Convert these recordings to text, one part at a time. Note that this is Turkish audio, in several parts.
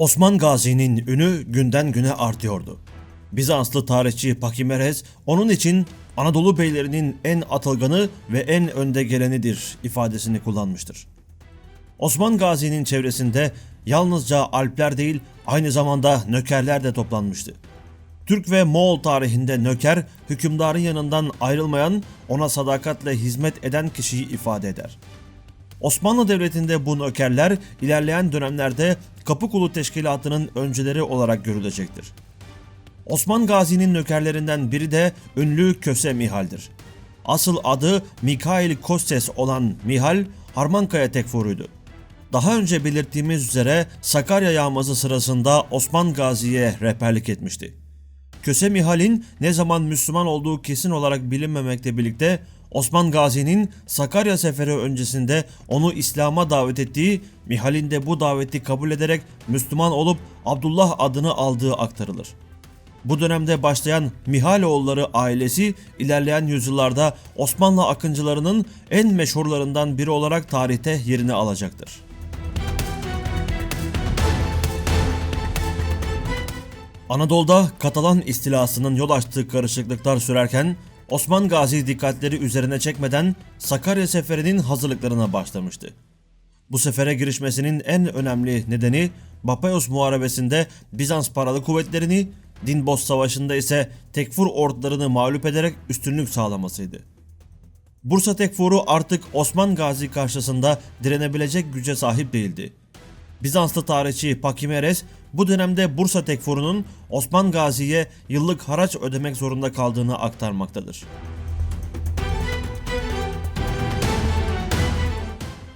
Osman Gazi'nin ünü günden güne artıyordu. Bizanslı tarihçi Pakimeres onun için Anadolu beylerinin en atılganı ve en önde gelenidir ifadesini kullanmıştır. Osman Gazi'nin çevresinde yalnızca Alpler değil aynı zamanda nökerler de toplanmıştı. Türk ve Moğol tarihinde nöker, hükümdarın yanından ayrılmayan, ona sadakatle hizmet eden kişiyi ifade eder. Osmanlı Devleti'nde bu nökerler ilerleyen dönemlerde Kapıkulu Teşkilatı'nın öncüleri olarak görülecektir. Osman Gazi'nin nökerlerinden biri de ünlü Köse Mihal'dir. Asıl adı Mikhail Kostes olan Mihal, Harmankaya Tekfuru'ydu. Daha önce belirttiğimiz üzere Sakarya yağması sırasında Osman Gazi'ye rehberlik etmişti. Köse Mihal'in ne zaman Müslüman olduğu kesin olarak bilinmemekle birlikte Osman Gazi'nin Sakarya seferi öncesinde onu İslam'a davet ettiği, Mihal'in de bu daveti kabul ederek Müslüman olup Abdullah adını aldığı aktarılır. Bu dönemde başlayan Mihaloğulları ailesi ilerleyen yüzyıllarda Osmanlı akıncılarının en meşhurlarından biri olarak tarihte yerini alacaktır. Anadolu'da Katalan istilasının yol açtığı karışıklıklar sürerken Osman Gazi dikkatleri üzerine çekmeden Sakarya seferinin hazırlıklarına başlamıştı. Bu sefere girişmesinin en önemli nedeni Bapayos Muharebesi'nde Bizans paralı kuvvetlerini, Dinbos Savaşı'nda ise Tekfur ordularını mağlup ederek üstünlük sağlamasıydı. Bursa Tekfuru artık Osman Gazi karşısında direnebilecek güce sahip değildi. Bizanslı tarihçi Pakimeres bu dönemde Bursa Tekfuru'nun Osman Gazi'ye yıllık haraç ödemek zorunda kaldığını aktarmaktadır.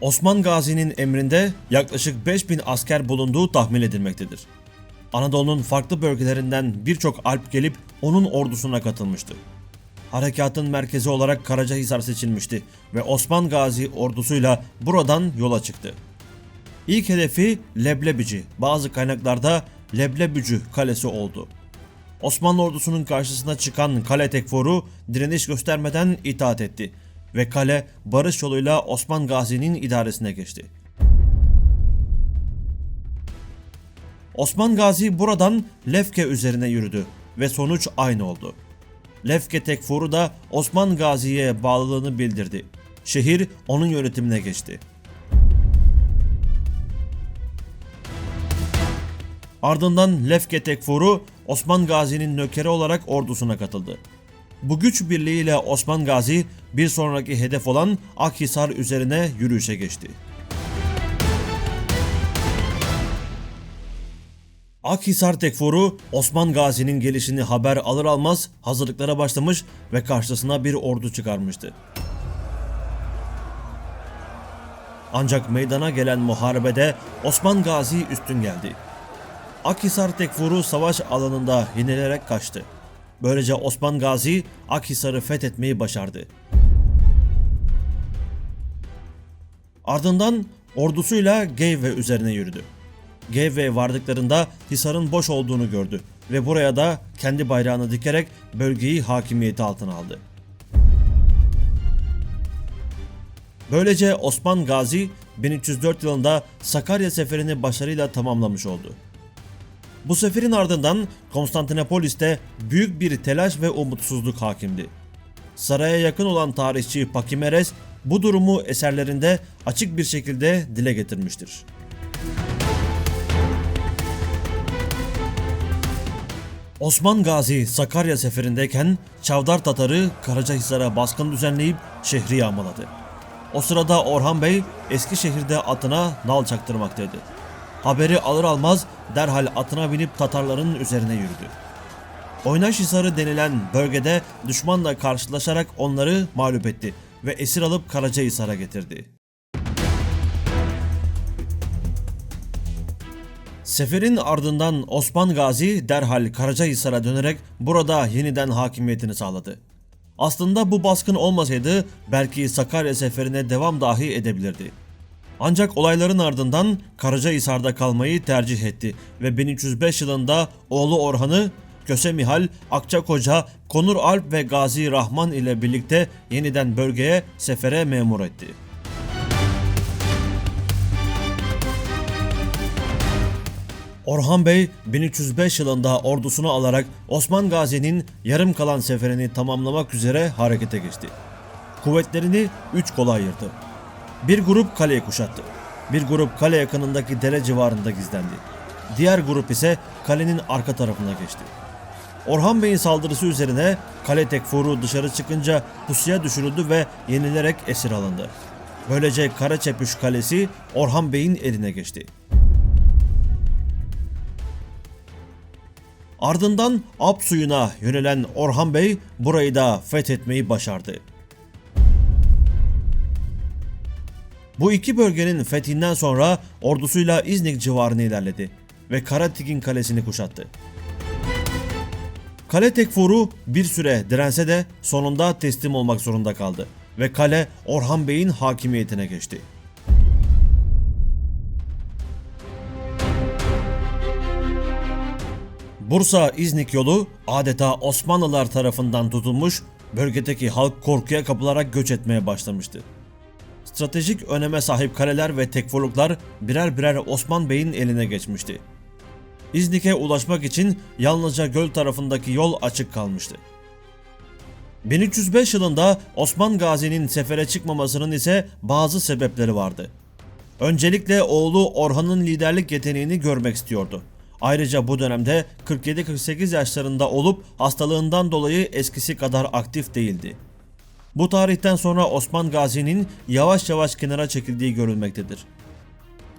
Osman Gazi'nin emrinde yaklaşık 5000 asker bulunduğu tahmin edilmektedir. Anadolu'nun farklı bölgelerinden birçok alp gelip onun ordusuna katılmıştı. Harekatın merkezi olarak Karacahisar seçilmişti ve Osman Gazi ordusuyla buradan yola çıktı. İlk hedefi Leblebici, bazı kaynaklarda Leblebücü kalesi oldu. Osmanlı ordusunun karşısına çıkan kale tekforu direniş göstermeden itaat etti ve kale barış yoluyla Osman Gazi'nin idaresine geçti. Osman Gazi buradan Lefke üzerine yürüdü ve sonuç aynı oldu. Lefke tekfuru da Osman Gazi'ye bağlılığını bildirdi. Şehir onun yönetimine geçti. Ardından Lefke Tekfuru Osman Gazi'nin nökeri olarak ordusuna katıldı. Bu güç birliğiyle Osman Gazi bir sonraki hedef olan Akhisar üzerine yürüyüşe geçti. Akhisar Tekfuru Osman Gazi'nin gelişini haber alır almaz hazırlıklara başlamış ve karşısına bir ordu çıkarmıştı. Ancak meydana gelen muharebede Osman Gazi üstün geldi. Akhisar Tekfuru savaş alanında yenilerek kaçtı. Böylece Osman Gazi Akhisar'ı fethetmeyi başardı. Ardından ordusuyla Geyve üzerine yürüdü. Geyve'ye vardıklarında Hisar'ın boş olduğunu gördü ve buraya da kendi bayrağını dikerek bölgeyi hakimiyeti altına aldı. Böylece Osman Gazi 1304 yılında Sakarya seferini başarıyla tamamlamış oldu. Bu seferin ardından Konstantinopolis'te büyük bir telaş ve umutsuzluk hakimdi. Saraya yakın olan tarihçi Pakimeres bu durumu eserlerinde açık bir şekilde dile getirmiştir. Osman Gazi Sakarya seferindeyken Çavdar Tatarı Karacahisar'a baskın düzenleyip şehri yağmaladı. O sırada Orhan Bey Eskişehir'de atına nal çaktırmaktaydı. Haberi alır almaz derhal atına binip Tatarların üzerine yürüdü. Oynaşhisarı denilen bölgede düşmanla karşılaşarak onları mağlup etti ve esir alıp Karacahisar'a getirdi. Seferin ardından Osman Gazi derhal Karacahisar'a dönerek burada yeniden hakimiyetini sağladı. Aslında bu baskın olmasaydı belki Sakarya seferine devam dahi edebilirdi. Ancak olayların ardından Karacahisar'da kalmayı tercih etti ve 1305 yılında oğlu Orhan'ı Köse Mihal, Akçakoca, Konur Alp ve Gazi Rahman ile birlikte yeniden bölgeye sefere memur etti. Orhan Bey 1305 yılında ordusunu alarak Osman Gazi'nin yarım kalan seferini tamamlamak üzere harekete geçti. Kuvvetlerini üç kola ayırdı. Bir grup kaleyi kuşattı. Bir grup kale yakınındaki dere civarında gizlendi. Diğer grup ise kalenin arka tarafına geçti. Orhan Bey'in saldırısı üzerine kale tekfuru dışarı çıkınca pusuya düşürüldü ve yenilerek esir alındı. Böylece Karaçepüş Kalesi Orhan Bey'in eline geçti. Ardından Ap suyuna yönelen Orhan Bey burayı da fethetmeyi başardı. Bu iki bölgenin fethinden sonra ordusuyla İznik civarını ilerledi ve Karatigin kalesini kuşattı. Kale Tekfur'u bir süre dirense de sonunda teslim olmak zorunda kaldı ve kale Orhan Bey'in hakimiyetine geçti. Bursa-İznik yolu adeta Osmanlılar tarafından tutulmuş, bölgedeki halk korkuya kapılarak göç etmeye başlamıştı. Stratejik öneme sahip kaleler ve tekfurluklar birer birer Osman Bey'in eline geçmişti. İznik'e ulaşmak için yalnızca göl tarafındaki yol açık kalmıştı. 1305 yılında Osman Gazi'nin sefere çıkmamasının ise bazı sebepleri vardı. Öncelikle oğlu Orhan'ın liderlik yeteneğini görmek istiyordu. Ayrıca bu dönemde 47-48 yaşlarında olup hastalığından dolayı eskisi kadar aktif değildi. Bu tarihten sonra Osman Gazi'nin yavaş yavaş kenara çekildiği görülmektedir.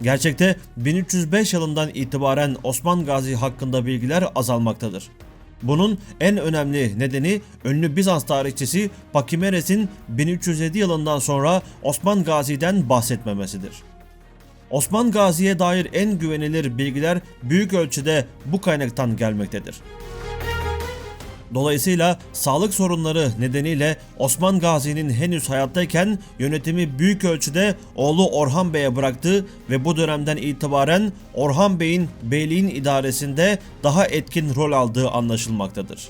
Gerçekte 1305 yılından itibaren Osman Gazi hakkında bilgiler azalmaktadır. Bunun en önemli nedeni ünlü Bizans tarihçisi Pakimeres'in 1307 yılından sonra Osman Gazi'den bahsetmemesidir. Osman Gazi'ye dair en güvenilir bilgiler büyük ölçüde bu kaynaktan gelmektedir. Dolayısıyla sağlık sorunları nedeniyle Osman Gazi'nin henüz hayattayken yönetimi büyük ölçüde oğlu Orhan Bey'e bıraktı ve bu dönemden itibaren Orhan Bey'in beyliğin idaresinde daha etkin rol aldığı anlaşılmaktadır.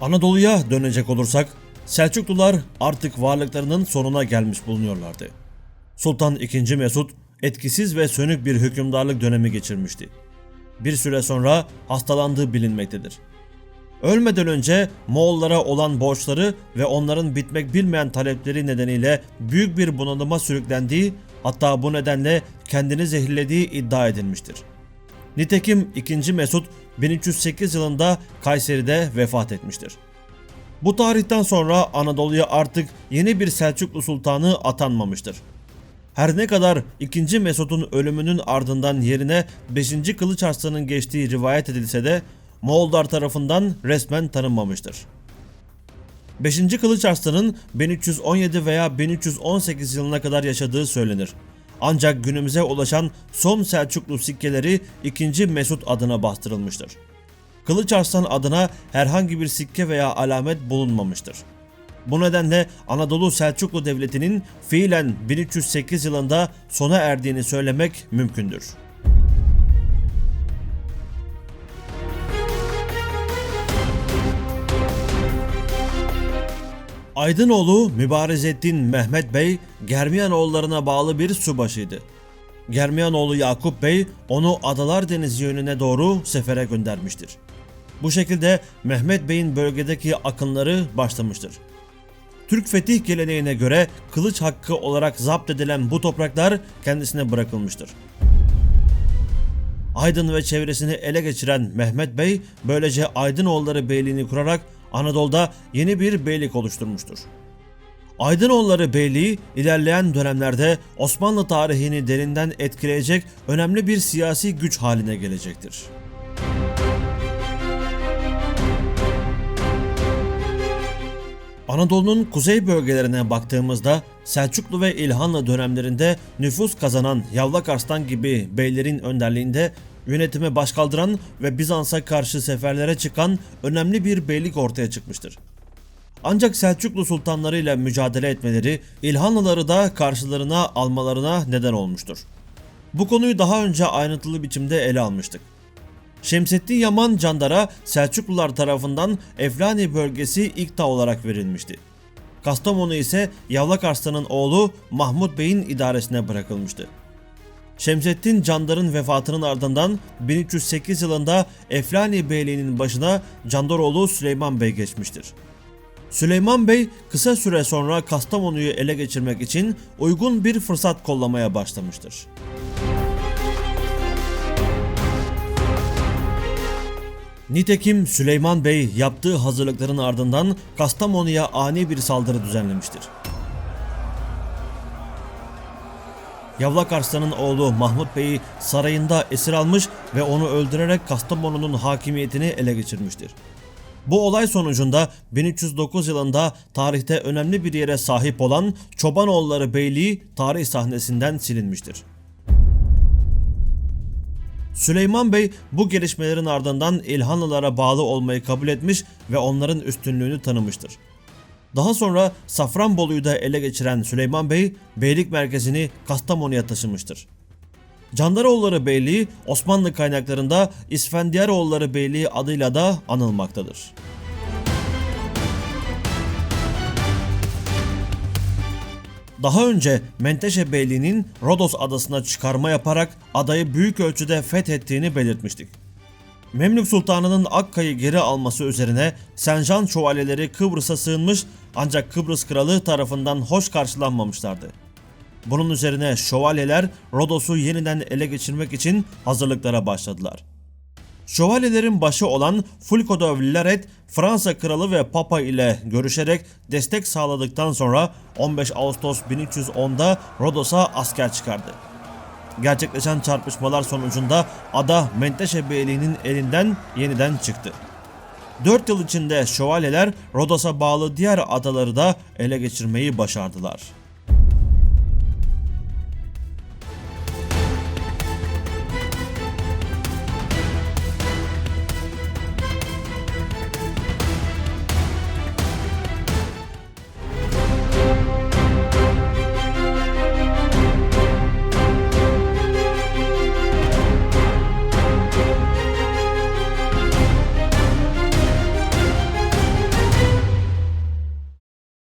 Anadolu'ya dönecek olursak Selçuklular artık varlıklarının sonuna gelmiş bulunuyorlardı. Sultan II. Mesut etkisiz ve sönük bir hükümdarlık dönemi geçirmişti. Bir süre sonra hastalandığı bilinmektedir. Ölmeden önce Moğollara olan borçları ve onların bitmek bilmeyen talepleri nedeniyle büyük bir bunalıma sürüklendiği hatta bu nedenle kendini zehirlediği iddia edilmiştir. Nitekim 2. Mesut 1308 yılında Kayseri'de vefat etmiştir. Bu tarihten sonra Anadolu'ya artık yeni bir Selçuklu sultanı atanmamıştır. Her ne kadar 2. Mesut'un ölümünün ardından yerine 5. Kılıç Arslan'ın geçtiği rivayet edilse de Moğollar tarafından resmen tanınmamıştır. 5. Kılıç Arslan'ın 1317 veya 1318 yılına kadar yaşadığı söylenir. Ancak günümüze ulaşan son Selçuklu sikkeleri 2. Mesut adına bastırılmıştır. Kılıç Arslan adına herhangi bir sikke veya alamet bulunmamıştır. Bu nedenle Anadolu Selçuklu Devleti'nin fiilen 1308 yılında sona erdiğini söylemek mümkündür. Aydınoğlu Mübarezettin Mehmet Bey Germiyanoğullarına bağlı bir subaşıydı. Germiyanoğlu Yakup Bey onu Adalar Denizi yönüne doğru sefere göndermiştir. Bu şekilde Mehmet Bey'in bölgedeki akınları başlamıştır. Türk fetih geleneğine göre kılıç hakkı olarak zapt edilen bu topraklar kendisine bırakılmıştır. Aydın ve çevresini ele geçiren Mehmet Bey böylece Aydınoğulları Beyliğini kurarak Anadolu'da yeni bir beylik oluşturmuştur. Aydınoğulları Beyliği ilerleyen dönemlerde Osmanlı tarihini derinden etkileyecek önemli bir siyasi güç haline gelecektir. Anadolu'nun kuzey bölgelerine baktığımızda Selçuklu ve İlhanlı dönemlerinde nüfus kazanan Yavlak Arslan gibi beylerin önderliğinde yönetime başkaldıran ve Bizans'a karşı seferlere çıkan önemli bir beylik ortaya çıkmıştır. Ancak Selçuklu sultanlarıyla mücadele etmeleri İlhanlıları da karşılarına almalarına neden olmuştur. Bu konuyu daha önce ayrıntılı biçimde ele almıştık. Şemsettin Yaman Candar'a Selçuklular tarafından Eflani bölgesi İkta olarak verilmişti. Kastamonu ise Yavlak Arslan'ın oğlu Mahmut Bey'in idaresine bırakılmıştı. Şemsettin Candar'ın vefatının ardından 1308 yılında Eflani Beyliği'nin başına Candaroğlu Süleyman Bey geçmiştir. Süleyman Bey kısa süre sonra Kastamonu'yu ele geçirmek için uygun bir fırsat kollamaya başlamıştır. Nitekim Süleyman Bey yaptığı hazırlıkların ardından Kastamonu'ya ani bir saldırı düzenlemiştir. Yavlak Arslan'ın oğlu Mahmut Bey'i sarayında esir almış ve onu öldürerek Kastamonu'nun hakimiyetini ele geçirmiştir. Bu olay sonucunda 1309 yılında tarihte önemli bir yere sahip olan Çobanoğulları Beyliği tarih sahnesinden silinmiştir. Süleyman Bey bu gelişmelerin ardından İlhanlılara bağlı olmayı kabul etmiş ve onların üstünlüğünü tanımıştır. Daha sonra Safranbolu'yu da ele geçiren Süleyman Bey, beylik merkezini Kastamonu'ya taşımıştır. Candaroğulları Beyliği Osmanlı kaynaklarında İsfendiyaroğulları Beyliği adıyla da anılmaktadır. Daha önce Menteşe Beyliği'nin Rodos adasına çıkarma yaparak adayı büyük ölçüde fethettiğini belirtmiştik. Memlük Sultanı'nın Akka'yı geri alması üzerine Senjan şövalyeleri Kıbrıs'a sığınmış ancak Kıbrıs kralı tarafından hoş karşılanmamışlardı. Bunun üzerine şövalyeler Rodos'u yeniden ele geçirmek için hazırlıklara başladılar. Şövalyelerin başı olan Fulco de Villaret, Fransa kralı ve papa ile görüşerek destek sağladıktan sonra 15 Ağustos 1310'da Rodos'a asker çıkardı. Gerçekleşen çarpışmalar sonucunda ada Menteşe Beyliği'nin elinden yeniden çıktı. 4 yıl içinde şövalyeler Rodos'a bağlı diğer adaları da ele geçirmeyi başardılar.